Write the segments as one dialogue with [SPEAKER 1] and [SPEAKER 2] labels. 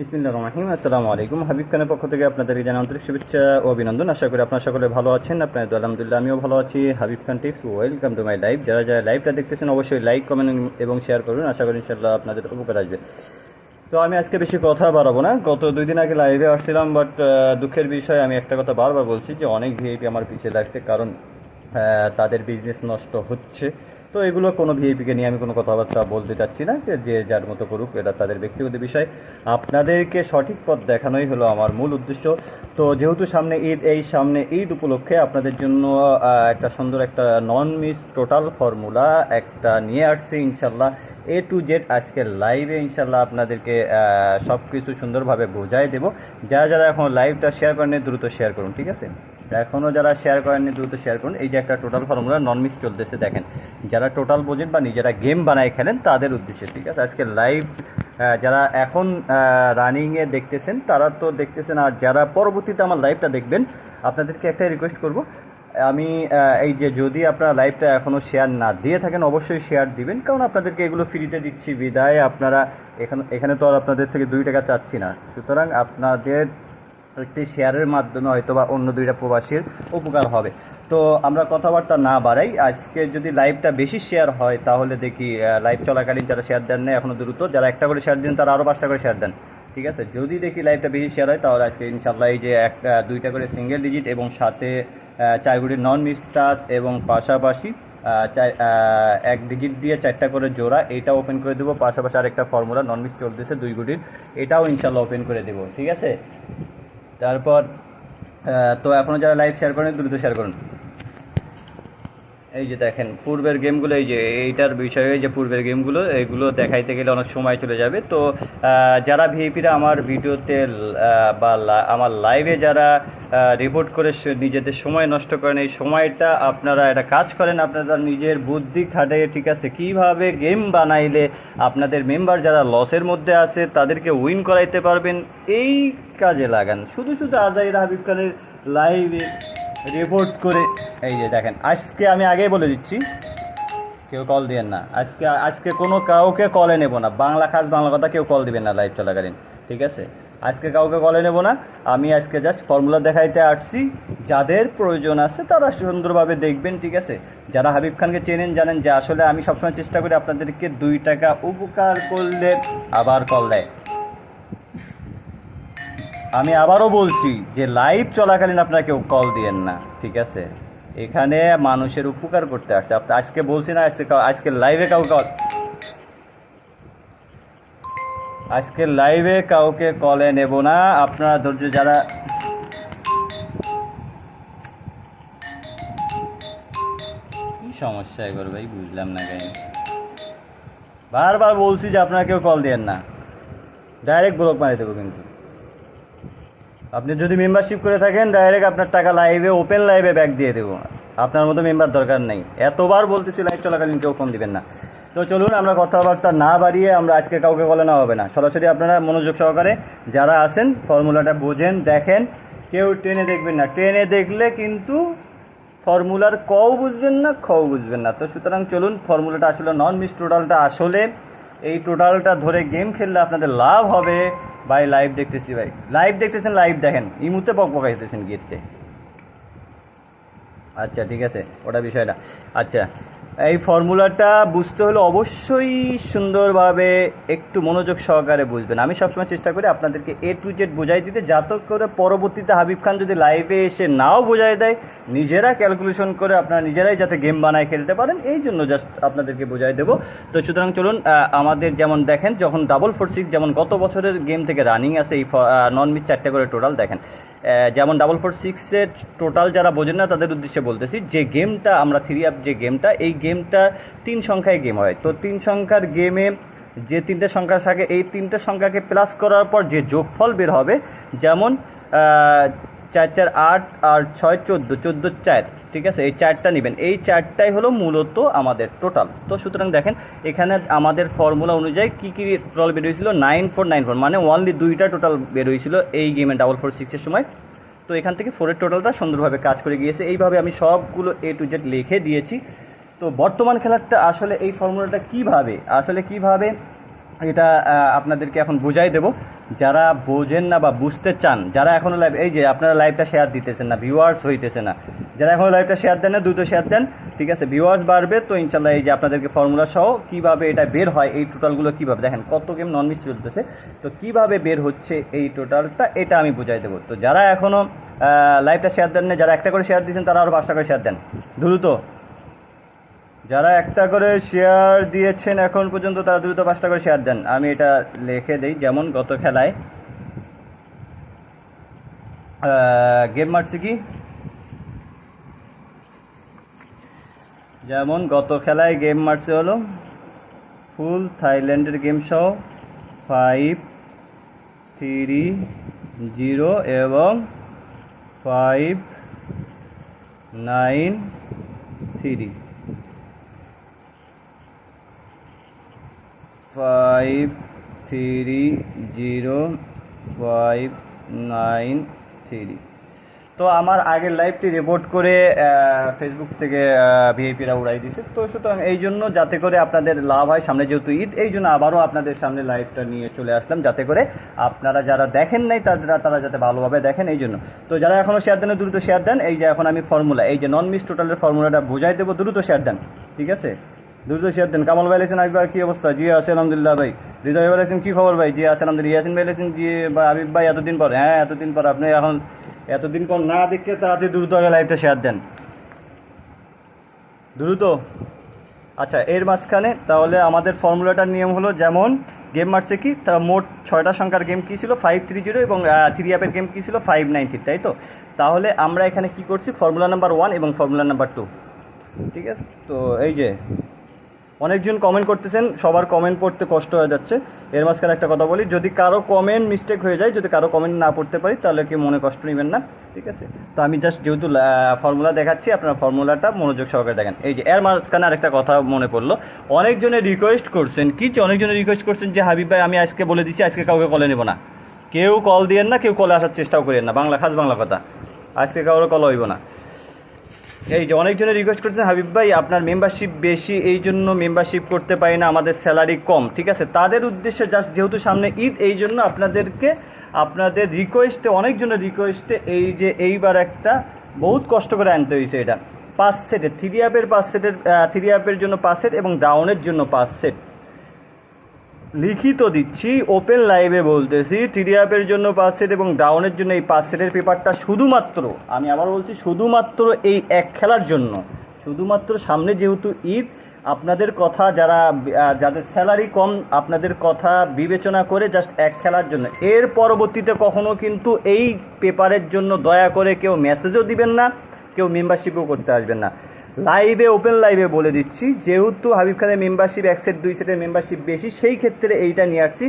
[SPEAKER 1] বিসমিল্লাহ রহমান আসসালামু আলাইকুম। হাবিব খানের পক্ষ থেকে আপনাদেরকে জানাই আন্তরিক শুভেচ্ছা ও অভিনন্দন। আশা করি আপনারা সকলে ভালো আছেন। আপনাদের আলহামদুলিল্লাহ, আমিও ভালো আছি। Habib Khan tips, welcome to my live যারা যারা লাইভটা দেখতেছেন, অবশ্যই লাইক, কমেন্ট এবং শেয়ার করবেন আশা করি ইনশাল্লাহ আপনাদের উপকার আসবে। তো আমি আজকে বেশি কথা বাড়াবো না। গত দুই দিন আগে লাইভে আসছিলাম বাট দুঃখের বিষয়, আমি একটা কথা বারবার বলছি যে অনেক ভিআইপি আমার পিছিয়ে লাগছে, কারণ তাদের বিজনেস নষ্ট হচ্ছে। তো এগুলো কোনো ভিআইপিকে নিয়ে আমি কোনো কথাবার্তা বলতে চাচ্ছি না, যে যার মতো করুক, এটা তাদের ব্যক্তিগত বিষয়। আপনাদেরকে সঠিক পথ দেখানোই হলো আমার মূল উদ্দেশ্য। তো যেহেতু সামনে ঈদ, এই সামনে ঈদ উপলক্ষে আপনাদের জন্য একটা সুন্দর একটা নন মিস টোটাল ফর্মুলা একটা নিয়ে আসছি ইনশাল্লাহ এ টু জেড আজকে লাইভে ইনশাল্লাহ আপনাদেরকে সব কিছু সুন্দরভাবে বোঝাই দেবো। যারা যারা এখন লাইভটা শেয়ার করেন দ্রুত শেয়ার করুন, ঠিক আছে? এখনও যারা শেয়ার করেননি, দ্রুত শেয়ার করুন। এই যে একটা টোটাল ফর্মুলা নন মিস চলতেছে, দেখেন। যারা টোটাল বোঝেন বা নিজেরা গেম বানায় খেলেন, তাদের উদ্দেশ্যে, ঠিক আছে? আজকে লাইভ যারা এখন রানিংয়ে দেখতেছেন, তারা তো দেখতেছেন, আর যারা পরবর্তীতে আমার লাইভটা দেখবেন, আপনাদেরকে একটাই রিকোয়েস্ট করব। আমি এই যে যদি আপনারা লাইভটা এখনও শেয়ার না দিয়ে থাকেন, অবশ্যই শেয়ার দিবেন, কারণ আপনাদেরকে এগুলো ফ্রিতে দিচ্ছি। বিদায়, আপনারা এখানে এখানে তো আর আপনাদের থেকে দুই টাকা চাচ্ছি না। সুতরাং আপনাদের একটি শেয়ারের মাধ্যমে হয়তো বা অন্য দুইটা প্রবাসীর উপকার হবে। তো আমরা কথাবার্তা না বাড়াই, আজকে যদি লাইভটা বেশি শেয়ার হয় তাহলে দেখি লাইভ চলাকালীন যারা শেয়ার দেন না এখনও দ্রুত, যারা একটা করে শেয়ার দিন তারা আরও পাঁচটা করে শেয়ার দেন। ঠিক আছে? যদি দেখি লাইভটা বেশি শেয়ার হয় তাহলে আজকে ইনশাল্লাহ এই যে একটা দুইটা করে সিঙ্গেল ডিজিট এবং সাথে চার গুটি নন মিস্টাস এবং পাশাপাশি এক ডিজিট দিয়ে চারটা করে জোড়া এটা ওপেন করে দেবো। পাশাপাশি আরেকটা ফর্মুলা নন মিস চলতেছে দুই গুটির, এটাও ইনশাল্লাহ ওপেন করে দেবো। ঠিক আছে? তারপর তো এখনও যারা লাইভ শেয়ার করেন দ্রুত শেয়ার করুন। এই যে দেখেন, পূর্বের গেমগুলো, এই যে এইটার বিষয়ে যে পূর্বের গেমগুলো, এগুলো দেখাইতে গেলে অনেক সময় চলে যাবে। তো যারা ভিআইপিরা আমার ভিডিওতে বা আমার লাইভে যারা রিপোর্ট করে নিজেদের সময় নষ্ট করেন, এই সময়টা আপনারা একটা কাজ করেন, আপনারা নিজের বুদ্ধি খাটে, ঠিক আছে, কীভাবে গেম বানাইলে আপনাদের মেম্বার যারা লসের মধ্যে আছে, তাদেরকে উইন করাইতে পারবেন, এই কাজে লাগান। শুধু শুধু আজাইর হাবিব খানের লাইভে রিপোর্ট করে, এই যে দেখেন, আজকে আমি আগেই বলে দিচ্ছি, কেউ কল দিবেন না। আজকে আজকে কোনো কাউকে কলে নেব না। বাংলা খাস বাংলা কথা কেউ কল দিবেন না লাইভ চলাকালীন, ঠিক আছে? আজকে কাউকে কলে নেব না। আমি আজকে জাস্ট ফর্মুলা দেখাইতে আসছি। যাদের প্রয়োজন আছে, তারা সুন্দরভাবে দেখবেন, ঠিক আছে? যারা হাবিব খানকে চেনেন, জানেন যে আসলে আমি সবসময় চেষ্টা করি আপনাদেরকে দুই টাকা উপকার করলে আবার কল দেয়। আমি আবারও বলছি যে লাইভ চলাকালীন আপনারা কেউ কল দিয়েন না, ঠিক আছে? এখানে মানুষের উপকার করতে আসছে। আপনি আজকে বলছি না, আজকে আজকে লাইভে কাউ কল আজকে লাইভে কাউকে কলে নেব না। আপনারা ধৈর্য যারা কি সমস্যা এগুলো ভাই? বুঝলাম না কেন। বারবার বলছি যে আপনারা কেউ কল দেন না। ডাইরেক্ট ব্লক মারি দেবো কিন্তু। আপনি যদি মেম্বারশিপ করে থাকেন ডাইরেক্ট আপনার টাকা লাইভে ওপেন লাইভে ব্যাক দিয়ে দেবো। আপনার মতো মেম্বার দরকার নেই। এতবার বলতেছি লাইভ চলাকালীন কেউ ফোন দিবেন না। তো চলুন, আমরা কথাবার্তা না বাড়িয়ে আমরা আজকে কাউকে বলে না হবে না। সরাসরি আপনারা মনোযোগ সহকারে যারা আছেন, ফর্মুলাটা বোঝেন, দেখেন। কেউ ট্রেনে দেখবেন না। ট্রেনে দেখলে কিন্তু ফর্মুলার কও বুঝবেন না, খও বুঝবেন না। তো সুতরাং চলুন, ফর্মুলাটা আসলে নন মিস টোটালটা আসলে, এই টোটালটা ধরে গেম খেললে আপনাদের লাভ হবে। ভাই লাইভ দেখতেছি ভাই। লাইভ দেখতেছেন লাইভ দেখেন। এই মুহূর্তে পক পকাইতেছেন গেটতে আচ্ছা ঠিক আছে, ওটা বিষয়টা আচ্ছা এই ফর্মুলাটা বুঝতে হলে অবশ্যই সুন্দরভাবে একটু মনোযোগ সহকারে বুঝবেন। আমি সবসময় চেষ্টা করি আপনাদেরকে এ টু জেড বোঝাই দিতে, যাতে করে পরবর্তীতে হাবিব খান যদি লাইভে এসে নাও বোঝাই দেয়, নিজেরা ক্যালকুলেশন করে আপনারা নিজেরাই যাতে গেম বানায় খেলতে পারেন, এই জন্য জাস্ট আপনাদেরকে বোঝাই দেবো। তো সুতরাং চলুন আমাদের যেমন দেখেন, যখন ডাবল ফোর সিক্স যেমন গত বছরের গেম থেকে রানিং আছে, এই নন মিস চারটে করে টোটাল দেখেন। যেমন ডাবল ফোর সিক্সের টোটাল যারা বোঝেন না, তাদের উদ্দেশ্যে বলতেছি, যে গেমটা আমরা থ্রি আপ যে গেমটা এই গেমটা তিন সংখ্যায় গেম হয়। তো তিন সংখ্যার গেমে যে তিনটে সংখ্যা থাকে, এই তিনটে সংখ্যাকে প্লাস করার পর যে যোগফল বের হবে, যেমন চার চার, আট, আর ছয়, চোদ্দ চোদ্দ, চার। ঠিক আছে? এই চারটা নেবেন। এই চারটাই হলো মূলত আমাদের টোটাল তো সুতরাং দেখেন, এখানে আমাদের ফর্মুলা অনুযায়ী কী কী টোটাল বের হয়েছিল? নাইন ফোর নাইন ফোর মানে ওনলি দুইটা টোটাল বের হয়েছিল এই গেমে ডাবল ফোর সিক্সের সময়। তো এখান থেকে ফোরের টোটালটা সুন্দরভাবে কাজ করে গিয়েছে। এইভাবে আমি সবগুলো এ টু জেড লিখে দিয়েছি। তো বর্তমান খেলাটা আসলে এই ফর্মুলাটা কীভাবে? আসলে কীভাবে এটা আপনাদেরকে এখন বুঝাই দেব। যারা বোঝেন না বা বুঝতে চান, যারা এখনও লাইভ এই যে আপনারা লাইভটা শেয়ার দিতেছেন না ভিউয়ার্স হইতেছে না, যারা এখনও লাইভটা শেয়ার দেন না, দ্রুত শেয়ার দেন, ঠিক আছে? ভিউয়ার্স বাড়বে, তো ইনশাল্লাহ এই যে আপনাদেরকে ফর্মুলা সহ কীভাবে এটা বের হয়, এই টোটালগুলো কীভাবে, দেখেন কত গেম নন মিস চলতেছে, তো কীভাবে বের হচ্ছে এই টোটালটা এটা আমি বুঝাই দেবো। তো যারা এখনও লাইভটা শেয়ার দেন না, যারা একটা করে শেয়ার দিয়েছেন, তারা আরও পাঁচটা করে শেয়ার দেন। দ্রুত। যারা একটা করে শেয়ার দিয়েছেন এখন পর্যন্ত, তারা দ্রুত পাঁচটা করে শেয়ার দেন। আমি এটা লিখে দিই, যেমন গত খেলায় গেম মারছি কি? যেমন গত খেলায় গেম মারছে হলো ফুল থাইল্যান্ডের গেম সহ ফাইভ থ্রি জিরো এবং five nine three five three zero five nine three তো আমার আগের লাইভটি রিপোর্ট করে ফেসবুক থেকে ভিআইপিরা উড়াই দিছে। তো সুতরাং এই জন্য যাতে করে আপনাদের লাভ হয়, সামনে যেহেতু ঈদ, এই জন্য আবারও আপনাদের সামনে লাইভটা নিয়ে চলে আসলাম। যাতে করে আপনারা যারা দেখেন নাই, তারা তারা যাতে ভালোভাবে দেখেন এই জন্য। তো যারা এখনও শেয়ার দেন দ্রুত শেয়ার দেন। এই যে এখন আমি ফর্মুলা এই যে নন মিস টোটালের ফর্মুলাটা বুঝাই দেবো, দ্রুত শেয়ার দেন। ঠিক আছে? দ্রুত শেয়ার দেন। কামাল ভাই লেছেন একবার কি অবস্থা? জি, আছে, আলহামদুলিল্লাহ ভাই। হৃদয় ভাই লেছেন কি খবর ভাই? জি, আছে, আলহামদুলিল্লাহ। ইয়াসিন ভাই লেছেন জি, বা আবিব ভাই, এতদিন পর। হ্যাঁ এতদিন পর। আপনি এখন এতদিন পর না দেখে তাড়াতাড়ি দ্রুত আগে লাইভটা শেয়ার দেন। দ্রুত আচ্ছা এর মাঝখানে তাহলে আমাদের ফর্মুলাটার নিয়ম হলো যেমন গেম মারছে কি? তা মোট ছয়টা সংখ্যার গেম কী ছিল? ফাইভ থ্রি জিরো এবং থ্রি অ্যাপের গেম কী ছিল? ফাইভ নাইন থ্রি তাই তো? তাহলে আমরা এখানে কি করছি? ফর্মুলা নাম্বার ওয়ান এবং ফর্মুলা নাম্বার টু ঠিক আছে? তো এই যে অনেকজন কমেন্ট করতেছেন, সবার কমেন্ট পড়তে কষ্ট হয়ে যাচ্ছে। এর মাঝখানে একটা কথা বলি, যদি কারও কমেন্ট মিস্টেক হয়ে যায়, যদি কারও কমেন্ট না পড়তে পারি, তাহলে কি মনে কষ্ট নেবেন না, ঠিক আছে? তো আমি জাস্ট যেহেতু ফর্মুলা দেখাচ্ছি, আপনার ফর্মুলাটা মনোযোগ সহকারে দেখেন। এই যে, এর মাঝখানে আরেকটা কথা মনে পড়ল, অনেকজনে রিকোয়েস্ট করছেন, কি অনেকজনে রিকোয়েস্ট করছেন যে, হাবিব ভাই, আমি আজকে বলে দিচ্ছি আজকে কাউকে কলে নেব না। কেউ কল দিয়েন না, কেউ কলে আসার চেষ্টাও করেন না। বাংলা, খাস বাংলা কথা। আজকে কারও কল হইব না। এই যে অনেকজনে রিকোয়েস্ট করছেন, হাবিব ভাই, আপনার মেম্বারশিপ বেশি, এই জন্য মেম্বারশিপ করতে পারি না, আমাদের স্যালারি কম, ঠিক আছে? তাদের উদ্দেশ্যে জাস্ট যেহেতু সামনে ঈদ, এই জন্য আপনাদেরকে, আপনাদের রিকোয়েস্টে অনেকজনের রিকোয়েস্টে এই যে এইবার একটা বহুত কষ্ট করে আনতে হয়েছে এটা। পাঁচ সেটের থ্রি আপের পাঁচ সেটের থ্রি আপের জন্য পাঁচ সেট এবং ডাউনের জন্য পাঁচ সেট লিখিত দিচ্ছি ওপেন লাইভে বলতেছি থ্রি অ্যাপের জন্য পাঁচ এবং ডাউনের জন্য এই পাঁচ পেপারটা শুধুমাত্র, আমি আবার বলছি শুধুমাত্র এই এক খেলার জন্য, শুধুমাত্র সামনে যেহেতু ঈদ, আপনাদের কথা যারা যাদের স্যালারি কম, আপনাদের কথা বিবেচনা করে জাস্ট এক খেলার জন্য। এর পরবর্তীতে কখনো কিন্তু এই পেপারের জন্য দয়া করে কেউ মেসেজও দিবেন না, কেউ মেম্বারশিপও করতে আসবেন না। লাইভে ওপেন লাইভে বলে দিচ্ছি। যেহেতু হাবিব খানের মেম্বারশিপ এক সেট দুই সেটের মেম্বারশিপ বেশি, সেই ক্ষেত্রে এইটা নিয়ে আসছি।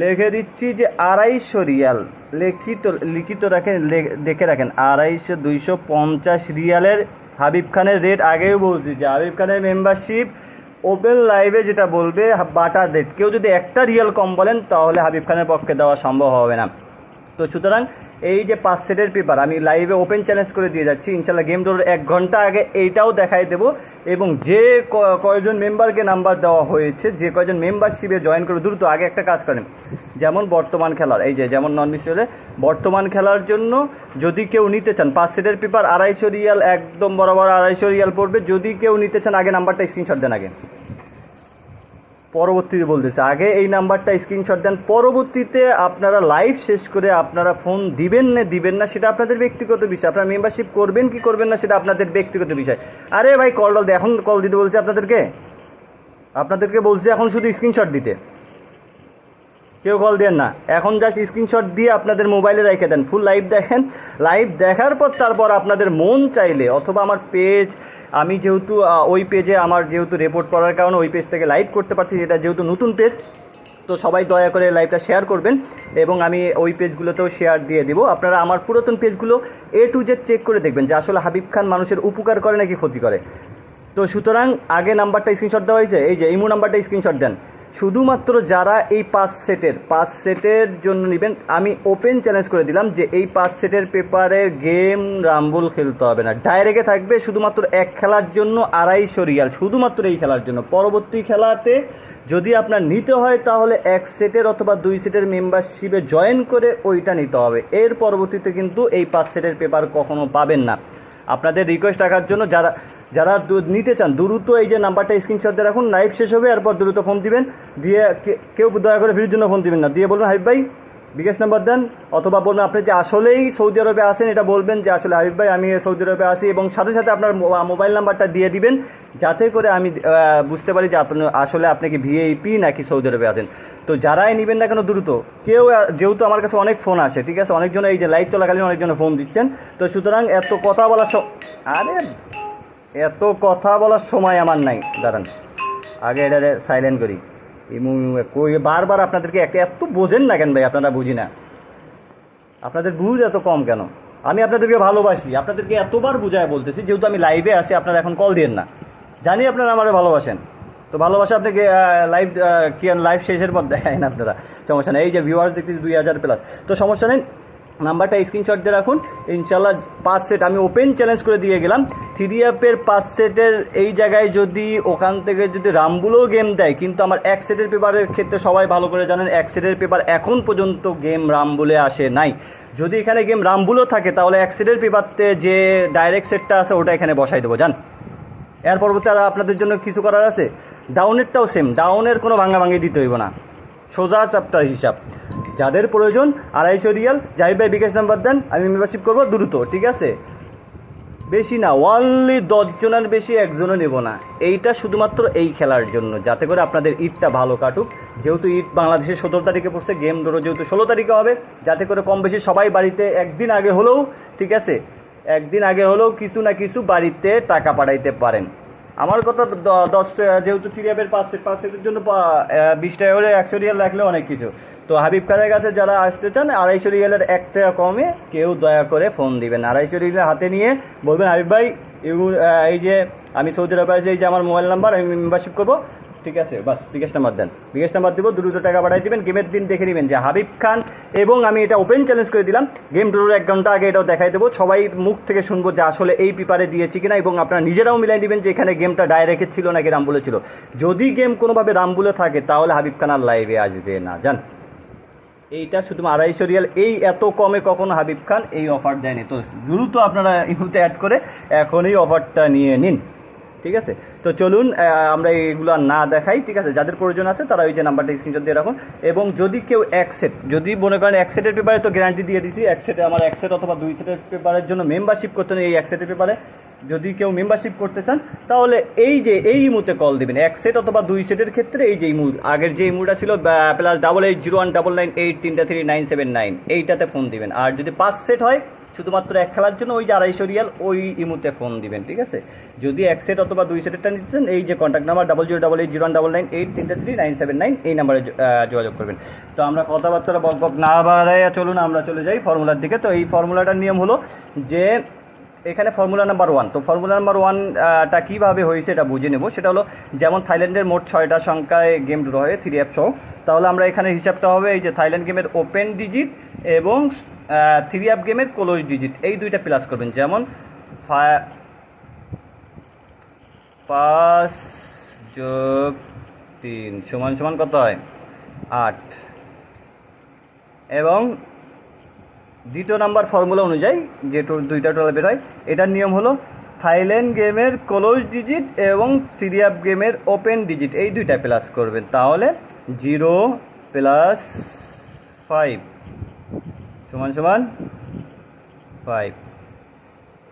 [SPEAKER 1] লিখে দিচ্ছি যে আড়াইশো রিয়াল। লিখিত লিখিত রাখেন দেখে রাখেন। আড়াইশো দুইশো পঞ্চাশ রিয়ালের হাবিব খানের রেট আগেও বলছি যে হাবিব খানের মেম্বারশিপ ওপেন লাইভে যেটা বলবে, বাটার রেট কেউ যদি একটা রিয়াল কম বলেন, তাহলে হাবিব খানের পক্ষে দেওয়া সম্ভব হবে না। তো সুতরাং এই যে পাঁচ সেটের পেপার, আমি লাইভে ওপেন চ্যালেঞ্জ করে দিয়ে যাচ্ছি। ইনশাল্লাহ গেম ডোর এক ঘণ্টা আগে এইটাও দেখাই দেবো। এবং যে কয়জন মেম্বারকে নাম্বার দেওয়া হয়েছে, যে কয়জন মেম্বারশিপে জয়েন করবে দ্রুত আগে একটা কাজ করেন। যেমন বর্তমান খেলার, এই যে যেমন নন মিসলে বর্তমান খেলার জন্য যদি কেউ নিতে চান, পাঁচ সেটের পেপার আড়াইশো রিয়াল, একদম বরাবর আড়াইশো রিয়াল পড়বে। যদি কেউ নিতে চান, আগে নাম্বারটা স্ক্রিনশট দেন আগে। পরবর্তীতে বলতেছে। আগে এই নাম্বারটা স্ক্রিনশট দেন, পরবর্তীতে আপনারা লাইভ শেষ করে আপনারা ফোন দিবেন না দিবেন না সেটা আপনাদের ব্যক্তিগত বিষয়। আপনারা মেম্বারশিপ করবেন কি করবেন না সেটা আপনাদের ব্যক্তিগত বিষয়। আরে ভাই কল টল এখন কল দিতে বলছি আপনাদেরকে। আপনাদেরকে বলছি এখন শুধু স্ক্রিনশট দিতে। কেউ কল দেন না। এখন জাস্ট স্ক্রিনশট দিয়ে আপনাদের মোবাইলে রেখে দেন। ফুল লাইভ দেখেন। লাইভ দেখার পর তারপর আপনাদের মন চাইলে অথবা আমার পেজ আমি যেহেতু ওই পেজে আমার যেহেতু রিপোর্ট করার কারণে ওই পেজ থেকে লাইভ করতে পারছি, যেটা যেহেতু নতুন পেজ তো সবাই দয়া করে লাইভটা শেয়ার করবেন এবং আমি ওই পেজগুলোতেও শেয়ার দিয়ে দিব। আপনারা আমার পুরাতন পেজগুলো এ টু জেড চেক করে দেখবেন যে আসলে হাবিব খান মানুষের উপকার করে নাকি ক্ষতি করে। তো সুতরাং আগে নাম্বারটা স্ক্রিনশট দেওয়া হয়েছে, এই যে ইমো নাম্বারটা স্ক্রিনশট দেন। শুধুমাত্র যারা এই পাঁচ সেটের পাঁচ সেটের জন্য নেবেন, আমি ওপেন চ্যালেঞ্জ করে দিলাম যে এই পাঁচ সেটের পেপারে গেম রাম্বুল খেলতে হবে না। ডাইরেক্টে থাকবে শুধুমাত্র এক খেলার জন্য আড়াইশো রিয়াল, শুধুমাত্র এই খেলার জন্য। পরবর্তী খেলাতে যদি আপনার নিতে হয়, তাহলে এক সেটের অথবা দুই সেটের মেম্বারশিপে জয়েন করে ওইটা নিতে হবে। এর পরবর্তীতে কিন্তু এই পাঁচ সেটের পেপার কখনো পাবেন না। আপনাদের রিকোয়েস্ট রাখার জন্য যারা যারা নিতে চান, দ্রুত এই যে নাম্বারটা স্ক্রিনশট দিয়ে রাখুন লাইভ শেষ হবে, এরপর দ্রুত ফোন দিবেন। দিয়ে কেউ দয়া করে ভিডিওর জন্য ফোন দিবেন না। দিয়ে বলবেন হাবিব ভাই, বিকাশ নাম্বার দেন। অথবা বলবেন আপনি যে আসলেই সৌদি আরবে আসেন এটা বলবেন যে আসলে হাবিব ভাই, আমি সৌদি আরবে আসি এবং সাথে সাথে আপনার মোবাইল নাম্বারটা দিয়ে দিবেন, যাতে করে আমি বুঝতে পারি যে আপনি আসলে আপনি কি ভিআইপি নাকি সৌদি আরবে আছেন। তো যারাই নেবেন না কেন দ্রুত, কেউ যেহেতু আমার কাছে অনেক ফোন আসে, ঠিক আছে? অনেকজন এই যে লাইভ চলাকালীন অনেকজন ফোন দিচ্ছেন। তো সুতরাং এত কথা বলার স- আরে এত কথা বলার সময় আমার নাই। দাঁড়ান, আগে এটা সাইলেন্ট করি। কই, বারবার আপনাদেরকে একটা এত বোঝেন না কেন ভাই, আপনারা বুঝি না। আপনাদের বুঝ এত কম কেন? আমি আপনাদেরকে ভালোবাসি, আপনাদেরকে এতবার বুঝায় বলতেছি, যেহেতু আমি লাইভে আছি, আপনারা এখন কল দিন না। জানি আপনারা আমারে ভালোবাসেন। তো ভালোবাসা আপনাকে লাইভ কি লাইভ শেষের পর দেখায় না আপনারা। সমস্যা নেই, এই যে ভিউয়ার্স দেখতেছি দুই হাজার প্লাস তো সমস্যা নেই নাম্বারটা স্ক্রিনশট দিয়ে রাখুন। ইনশাল্লাহ পাঁচ সেট আমি ওপেন চ্যালেঞ্জ করে দিয়ে গেলাম। থ্রি অ্যাপের পাঁচ সেটের এই জায়গায় যদি, ওখান থেকে যদি রামবুলো গেম দেয়, কিন্তু আমার এক সেটের পেপারের ক্ষেত্রে সবাই ভালো করে জানেন, এক সেটের পেপার এখন পর্যন্ত গেম রামবুলে আসে নাই। যদি এখানে গেম রামবুলো থাকে, তাহলে এক সেটের পেপারতে যে ডাইরেক্ট সেটটা আছে, ওটা এখানে বসাই দেবো, জান? এর পরবর্তী আর আপনাদের জন্য কিছু করার আছে? ডাউনেরটাও সেম ডাউনের কোনো ভাঙা ভাঙি দিতে হইব না। সোজা চ্যাপ্টার হিসাব। যাদের প্রয়োজন আড়াইশো রিয়াল যাই ভাই বিকাশ নাম্বার দেন, আমি মেম্বারশিপ করব দ্রুত, ঠিক আছে? বেশি না ওয়ানলি দশজনের বেশি একজনও নেব না। এইটা শুধুমাত্র এই খেলার জন্য, যাতে করে আপনাদের ঈদটা ভালো কাটুক। যেহেতু ঈদ বাংলাদেশের সতেরো তারিখে পড়ছে গেম ধরো যেহেতু ষোলো তারিখে হবে, যাতে করে কম বেশি সবাই বাড়িতে একদিন আগে হলেও, ঠিক আছে? একদিন আগে হলেও কিছু না কিছু বাড়িতে টাকা পাঠাইতে পারেন। আমার কথা দশ যেহেতু থ্রিয়াবের পাঁচ সেট পাঁচ সেটের জন্য বিশ টাকা করে একশো রিয়াল রাখলে অনেক কিছু। তো হাবিব খানের কাছে যারা আসতে চান আড়াইশো রিয়ালের এক টাকা কমে কেউ দয়া করে ফোন দিবেন। আড়াইশো রিয়াল হাতে নিয়ে বলবেন হাবিব ভাই আহ, এই যে আমি সৌদি আরবে এই যে আমার মোবাইল নাম্বার আমি মেম্বারশিপ করব। ঠিক আছে বাস বিকাশ নাম্বার দেন। বিকাশ নাম্বার দিব দ্রুত টাকা পাঠাই দিবেন গেমের দিন দেখে নেবেন যে হাবিব খান এবং আমি এটা ওপেন চ্যালেঞ্জ করে দিলাম। গেম ড্রোর এক ঘণ্টা আগে এটাও দেখাই দেবো। সবাই মুখ থেকে শুনব যে আসলে এই পেপারে দিয়েছি কিনা এবং আপনারা নিজেরাও মিলাই নেবেন যে এখানে গেমটা ডাইরেক্ট ছিল নাকি রামবুলে ছিল। যদি গেম কোনোভাবে রামবুলে থাকে তাহলে হাবিব খান আর লাইভে আসবে না। জান এইটা শুধু আড়াইশো রিয়াল। এই এত কমে কখনো হাবিব খান এই অফার দেয়নি। তো দ্রুত আপনারা ইহুতে অ্যাড করে এখন এই অফারটা নিয়ে নিন। ঠিক আছে? তো চলুন আমরা এইগুলো না দেখাই, ঠিক আছে? যাদের প্রয়োজন আছে, তারা ওই যে নাম্বারটা স্ক্রিনশট দিয়ে রাখুন। এবং যদি কেউ এক সেট যদি মনে করেন এক সেটের পেপারে তো গ্যারান্টি দিয়ে দিছি, এক সেটে আমার এক সেট অথবা দুই সেটের পেপারের জন্য মেম্বারশিপ করতে হবে এই এক সেটের পেপারে যদি কেউ মেম্বারশিপ করতে চান, তাহলে এই যে, এই ইমুতে কল দিবেন। এক সেট অথবা দুই সেটের ক্ষেত্রে এই যে ইমু আগের যে ইমুটা ছিল plus double eight zero one double nine eight তিনটা থ্রি নাইন সেভেন নাইন এইটাতে ফোন দিবেন। আর যদি পাঁচ সেট হয়, শুধুমাত্র এক খেলার জন্য ওই যে আড়াইশো রিয়াল, ওই ইমুতে ফোন দিবেন, ঠিক আছে? যদি এক সেট অথবা দুই সেটেরটা নিচ্ছেন এই যে contact number double zero double eight zero one double nine eight তিনটা থ্রি নাইন সেভেন নাইন এই নাম্বারে যোগাযোগ করবেন। তো আমরা কথাবার্তা বক বক না বাড়াইয়া চলুন, আমরা চলে যাই ফর্মুলার দিকে। তো এই ফর্মুলাটার নিয়ম হলো যে এখানে ফর্মুলা নাম্বার ওয়ান তো ফর্মুলা নাম্বার ওয়ানটা কীভাবে হয়েছে এটা বুঝে নেব। সেটা হলো, যেমন থাইল্যান্ডের মোট ছয়টা সংখ্যায় গেম ড্র হয় থ্রি অ্যাপ সহ। তাহলে আমরা এখানে হিসাবটা হবে, এই যে থাইল্যান্ড গেমের ওপেন ডিজিট এবং থ্রি অ্যাপ গেমের ক্লোজ ডিজিট এই দুইটা প্লাস করবেন। যেমন পাঁচ যোগ তিন, সমান সমান কত হয়? আট। এবং দ্বিতীয় নাম্বার ফর্মুলা অনুযায়ী যে দুইটা টোটাল বের হয় এটার নিয়ম হলো থাইল্যান্ড গেমের ক্লোজ ডিজিট এবং সিরিয়াপ গেমের ওপেন ডিজিট, এই দুইটা প্লাস করবেন। তাহলে জিরো প্লাস ফাইভ সমান সমান ফাইভ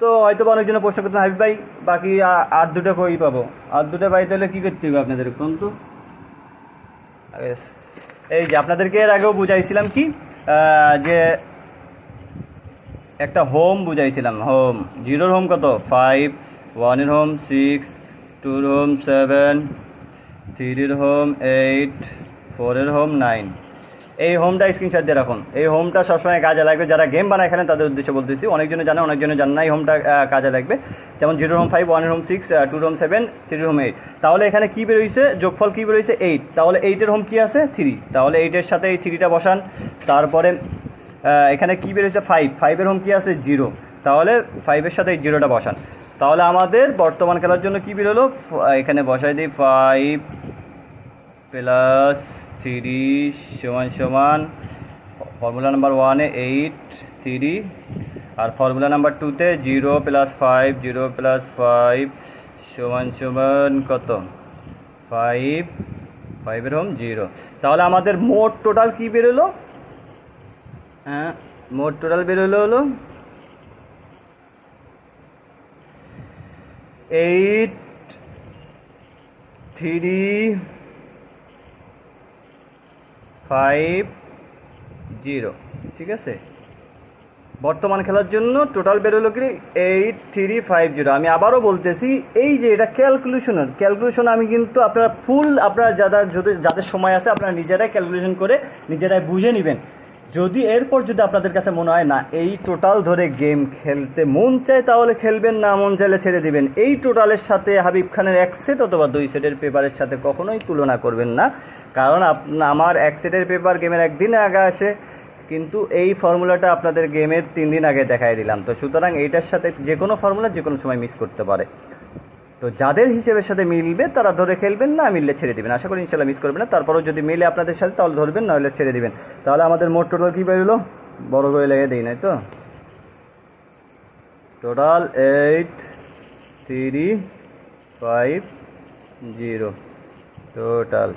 [SPEAKER 1] তো হয়তো অনেকজন প্রশ্ন করতেন, হাবিব ভাই, বাকি আর দুটো কই পাবো? আর দুটো পাইতে হলে কী করতে হবে আপনাদের কোন তো? এই যে, আপনাদেরকে এর আগেও বুঝাইছিলাম কি যে একটা হোম বুঝাইছিলাম হোম জিরোর হোম কত? ফাইভ ওয়ানের হোম সিক্স টুর হোম সেভেন থ্রির হোম এইট ফোরের হোম নাইন এই হোমটা স্ক্রিনশট দিয়ে রাখুন। এই হোমটা সবসময় কাজে লাগবে। যারা গেম বানায় খেলেন তাদের উদ্দেশ্যে বলতেছি, অনেকজনে জানে অনেকজনে জানে না এই হোমটা কাজে লাগবে। যেমন জিরো হোম ফাইভ ওয়ানের home six two home seven three home eight তাহলে এখানে কী বেরোইছে? যোগফল কী বেরোইছে? এইট তাহলে এইটের হোম কী আছে? থ্রি তাহলে এইটের সাথে এই থ্রিটা বসান। তারপরে এখানে কী বেরোচ্ছে ফাইভ ফাইভের হোম কী আছে জিরো তাহলে ফাইভের সাথে এই জিরোটা বসান। তাহলে আমাদের বর্তমান খেলার জন্য কী বেরোলো? এখানে বসাই দিই ফাইভ প্লাস থ্রি সমান সমান ফর্মুলা নাম্বার ওয়ানে এইট থ্রি আর ফর্মুলা নাম্বার টুতে zero plus five zero plus five সমান সমান কত? ফাইভ ফাইভের হোম জিরো তাহলে আমাদের মোট টোটাল কি বেরোলো? হ্যাঁ মোট টোটাল বেরোলো হলো এইট থ্রি ফাইভ জিরো ঠিক আছে? বর্তমান খেলার জন্য টোটাল বেরোলো কি? এইট থ্রি ফাইভ জিরো আমি আবারও বলতেছি, এই যে এটা ক্যালকুলেশনের ক্যালকুলেশন আমি কিন্তু আপনারা ফুল আপনারা যদি যাদের সময় আছে আপনারা নিজেরাই ক্যালকুলেশন করে নিজেরাই বুঝে নেবেন। যদি এরপর যদি আপনাদের কাছে মনে হয়, না, এই টোটাল ধরে গেম খেলতে মন চায়, তাহলে খেলবেন না, মন চাইলে ছেড়ে দিবেন। এই টোটালের সাথে হাবিব খানের এক সেট অথবা দুই সেটের পেপারের সাথে কখনোই তুলনা করবেন না। কারণ আমার এক সেটের পেপার গেমের একদিন আগে আসে, কিন্তু এই ফর্মুলাটা আপনাদের গেমের তিন দিন আগে দেখাই দিলাম। তো সুতরাং এইটার সাথে যে কোনো ফর্মুলা যে কোনো সময় মিস করতে পারে। তো যাদের হিসেবের সাথে মিলবে, তারা ধরে খেলবেন না, মিললে ছেড়ে দেবেন। আশা করি ইনশাল্লাহ মিস করবেন না। তারপরেও যদি মিলে আপনাদের সাথে, তাহলে ধরবেন, না হলে ছেড়ে দেবেন। তাহলে আমাদের মোট টোটাল কী বেরোলো? বড় করে লেগে দিই, নাই তো? Total eight, three, five, zero. Total.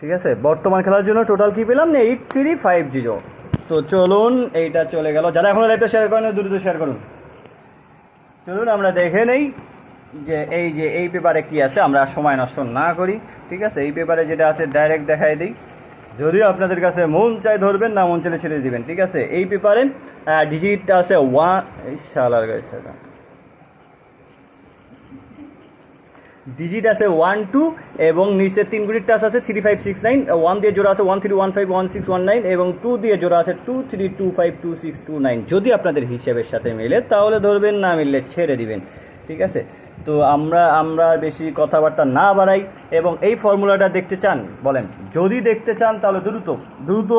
[SPEAKER 1] ঠিক আছে? বর্তমান খেলার জন্য টোটাল কী পেলাম? না, এইট, থ্রি, ফাইভ, জিরো। তো চলুন, এইটা চলে গেল। যারা এখনও লাইভটা শেয়ার করেন দ্রুত শেয়ার করুন। চলুন, আমরা দেখে নেই যে এই যে, এই পেপারে কি আছে, আমরা সময় নষ্ট না করি, ঠিক আছে? এই পেপারে যেটা আছে ডাইরেক্ট দেখাই দিই। যদিও আপনাদের কাছে মন চাই ধরবেন, না মন চাইলে ছেড়ে দিবেন, ঠিক আছে? এই পেপারে ডিজিটটা আছে ওয়ান শালার গায়ে সেটা ডিজিট আছে ওয়ান টু এবং নিচে তিন গুলির টাচ আছে three five six nine one দিয়ে জোড়া আছে one three one five one six one nine এবং টু দিয়ে জোড়া আছে two three two five two six two nine যদি আপনাদের হিসেবের সাথে মিলে, তাহলে ধরবেন না মিললে ছেড়ে দিবেন। ঠিক আছে? তো আমরা আমরা বেশি কথাবার্তা না বাড়াই, এবং এই ফর্মুলাটা দেখতে চান, বলেন। যদি দেখতে চান, তাহলে দ্রুত দ্রুত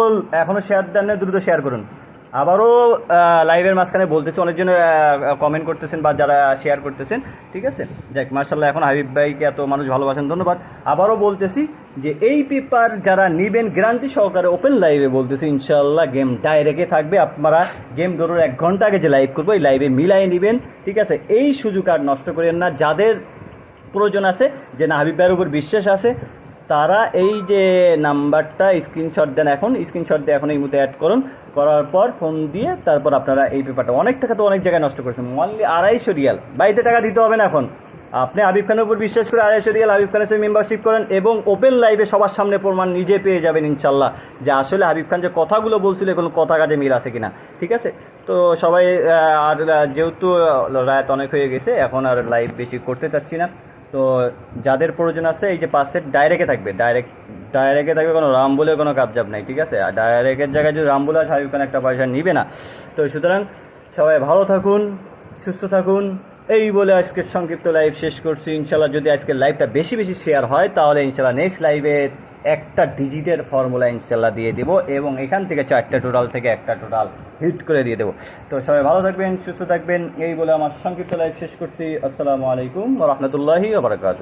[SPEAKER 1] এখনও শেয়ার দেন দ্রুত শেয়ার করুন। আবারও লাইভের মাঝখানে বলতেছি, অনেকজন কমেন্ট করতেছেন বা যারা শেয়ার করতেছেন, ঠিক আছে? যাক মার্শাল্লাহ এখন হাবিব ভাইকে এত মানুষ ভালোবাসেন, ধন্যবাদ। আবারও বলতেছি যে এই পেপার যারা নিবেন গ্যারান্টি সহকারে ওপেন লাইভে বলতেছি ইনশাল্লাহ গেম ডাইরেক্টে থাকবে। আপনারা গেম ধরুন এক ঘণ্টা আগে যে লাইভ করব, এই লাইভে মিলাই নেবেন, ঠিক আছে? এই সুযোগ আর নষ্ট করেন না। যাদের প্রয়োজন আছে, যে না, হাবিব ভাইয়ের উপর বিশ্বাস আছে, তারা এই যে নাম্বারটা স্ক্রিনশট দেন এখন স্ক্রিনশট দিয়ে এখন এই মুহূর্তে অ্যাড করুন। করার পর ফোন দিয়ে তারপর আপনারা এই পেপারটা অনেক টাকা তো অনেক জায়গায় নষ্ট করেছেন। অনলি আড়াইশো রিয়াল। বাড়িতে টাকা দিতে হবে না এখন। আপনি আবিব খানের উপর বিশ্বাস করে আড়াইশো রিয়াল আবিব খানের সাথে মেম্বারশিপ করেন এবং ওপেন লাইভে সবার সামনে প্রমাণ নিজে পেয়ে যাবেন ইনশাল্লাহ যে আসলে হাবিব খান যে কথাগুলো বলছিল কোনো কথা কাজে মিল আছে কিনা। ঠিক আছে? তো সবাই আর যেহেতু রাত অনেক হয়ে গেছে, এখন আর লাইভ বেশি করতে চাচ্ছি না। তো যাদের প্রয়োজন আছে, এই যে পাঁচ সেট ডাইরেক্টে থাকবে। ডাইরেক্ট ডাইরেক্টে থাকবে কোনো রাম বলে কোনো কাবজাব নাই, ঠিক আছে? আর ডাইরেক্টের জায়গায় যদি রাম বলে হাবিব খান একটা পয়সা নিবে না। তো সুতরাং সবাই ভালো থাকুন, সুস্থ থাকুন। এই বলে আজকের সংক্ষিপ্ত লাইভ শেষ করছি। ইনশাল্লাহ যদি আজকের লাইভটা বেশি বেশি শেয়ার হয়, তাহলে ইনশাল্লাহ নেক্সট লাইভে একটা ডিজিটের ফর্মুলা ইনশাল্লাহ দিয়ে দেবো এবং এখান থেকে চারটা টোটাল থেকে একটা টোটাল হিট করে দিয়ে দেবো। তো সবাই ভালো থাকবেন, সুস্থ থাকবেন, এই বলে আমার সংক্ষিপ্ত লাইভ শেষ করছি। আসসালামু আলাইকুম রহমতুল্লাহি বারাকাতু